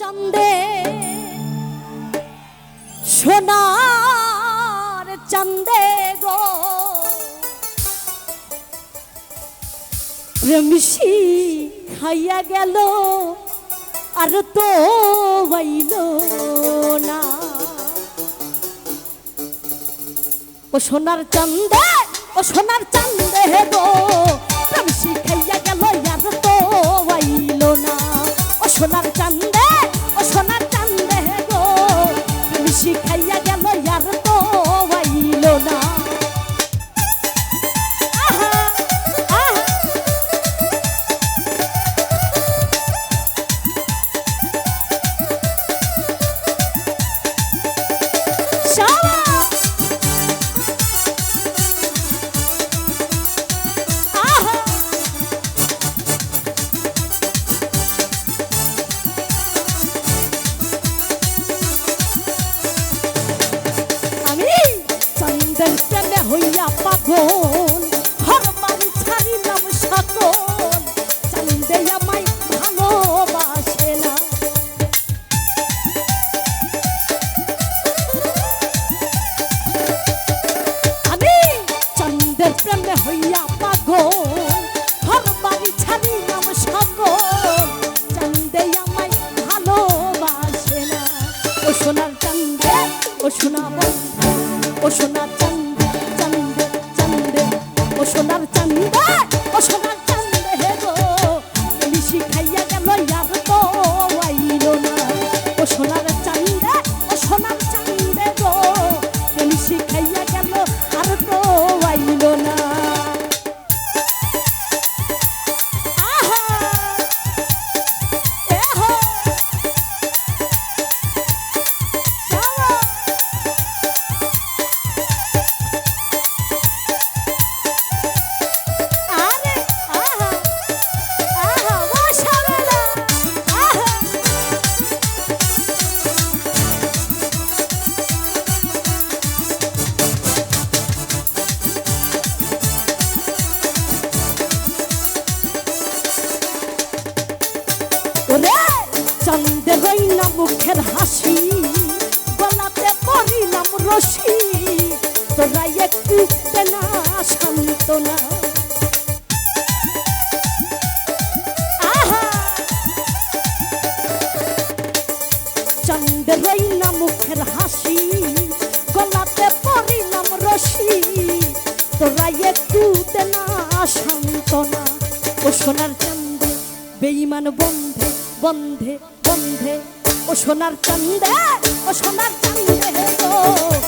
চান্দে সোনার চান্দে গো। প্রেমসি খাইয়া গেল, আর তো হইল না। ও সোনার চান্দে, ও সোনার চান্দে গো। প্রেমসি খাইয়া গেল, আর তো হইল না। ও সোনার সোনার চান্দে ও সোনা ও সোনার চান্দে চান্দে চান্দে ও সোনার সোনার চান্দে বেঈমান বন্ধে বন্ধে বন্ধে ও সোনার চান্দে ও সোনার চান্দে গো।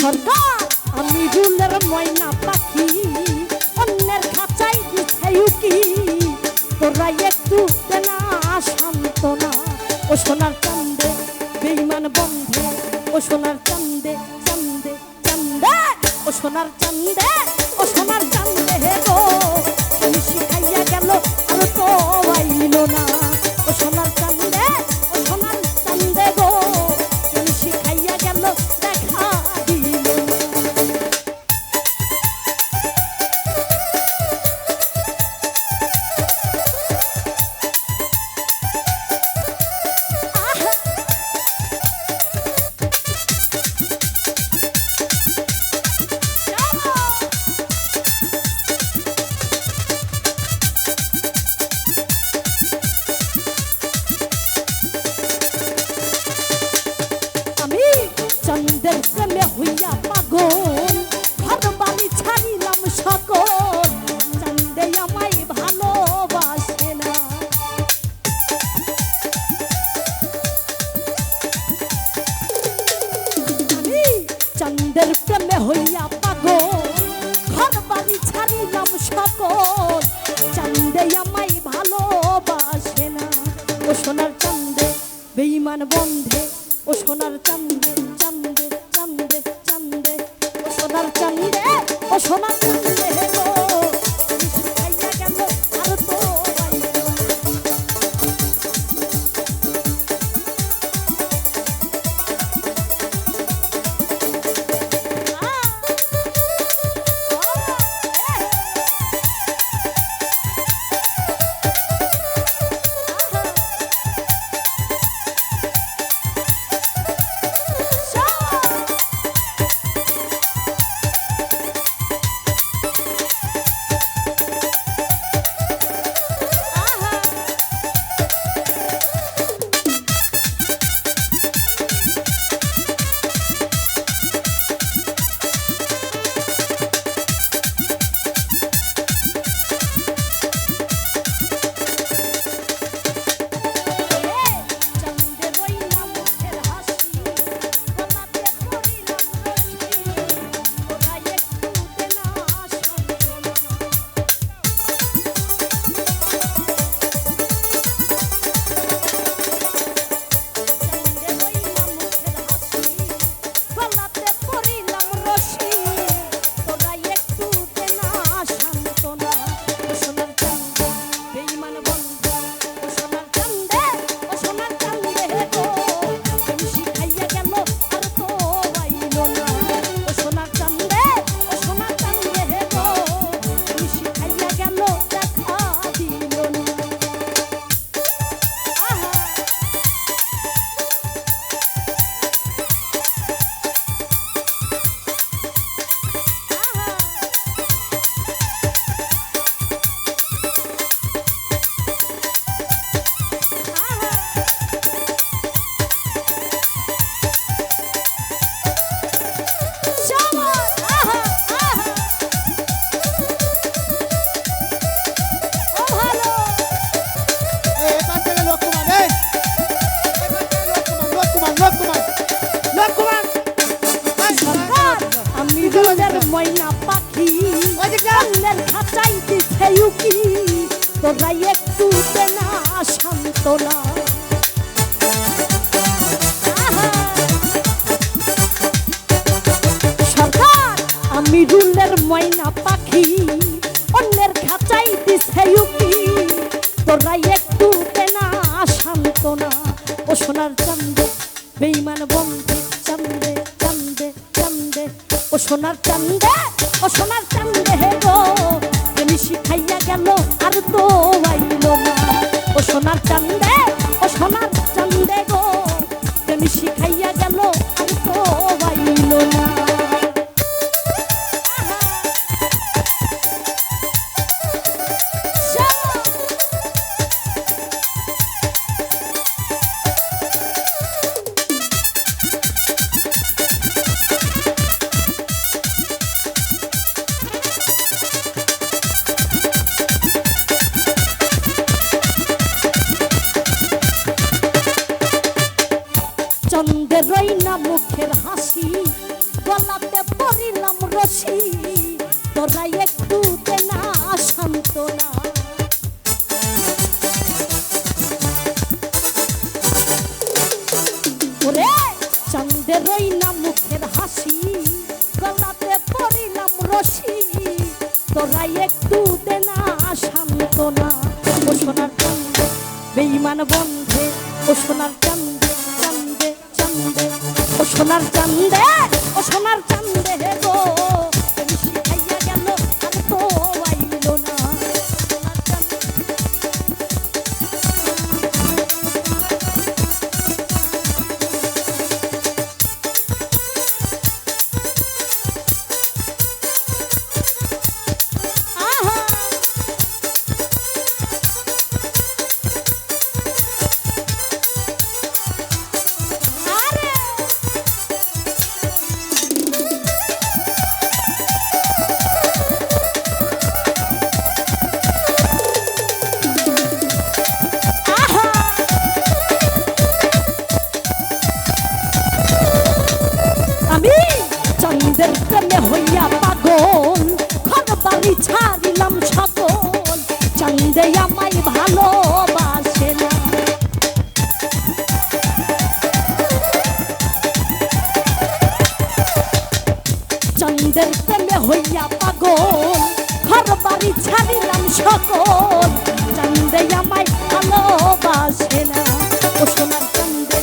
সরকার, আমি রুলের ময়না পাখি, অন্যের খাঁচাই কি তোরা একটু দেনা সান্ত্বনা ও সোনার চান্দে বেইমান বন্ধে, ও সোনার চান্দে চান্দে চান্দে। ও সোনার চান্দে Oh. চন্দ্রের প্রেমে হইয়া পাগল ঘর বাড়ি ছাড়িলাম সকল। চন্দে আমায় ভালোবাসে না। আমি চন্দ্রের প্রেমে হইয়া পাগল ঘর বাড়ি ছাড়িলাম সকল। চন্দে আমায় ভালোবাসে না। ও সোনার চন্দে বেইমান বন্ধে, ও সোনার চন্দে কেউ কি? একটু না। সান্ত্বনা সরকার, আমি ময়না পাখি, অন্যের খাঁচাই দিছে ইউকি তোরা একটু না। সান্ত্বনা ও সোনার চান্দে বেইমান বন্ধে, চান্দে চান্দে চান্দে। ও সোনার চান্দে, ও সোনার trắng চাঁদের রইলাম মুখের হাসি, গলাতে পড়িলাম রসি তোরাই একটু দেনা সান্ত্বনা ও সোনার চান্দে বেইমান বন্ধে, ও সোনার চান্দে চান্দে চান্দে ও সোনার চান্দে ও সোনার চান্দে সকল চান্দে আমায় ভালোবাসে না, ও সোনার চান্দে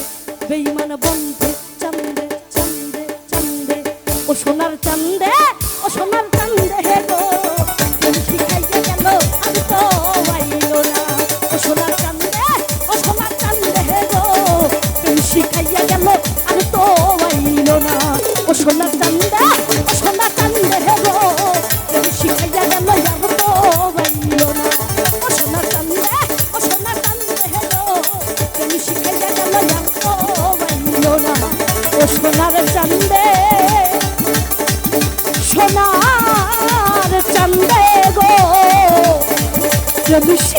বেইমান বন্ধে, চান্দে চান্দে চান্দে, ও সোনার চান্দে, ও সোনার Yaşamış.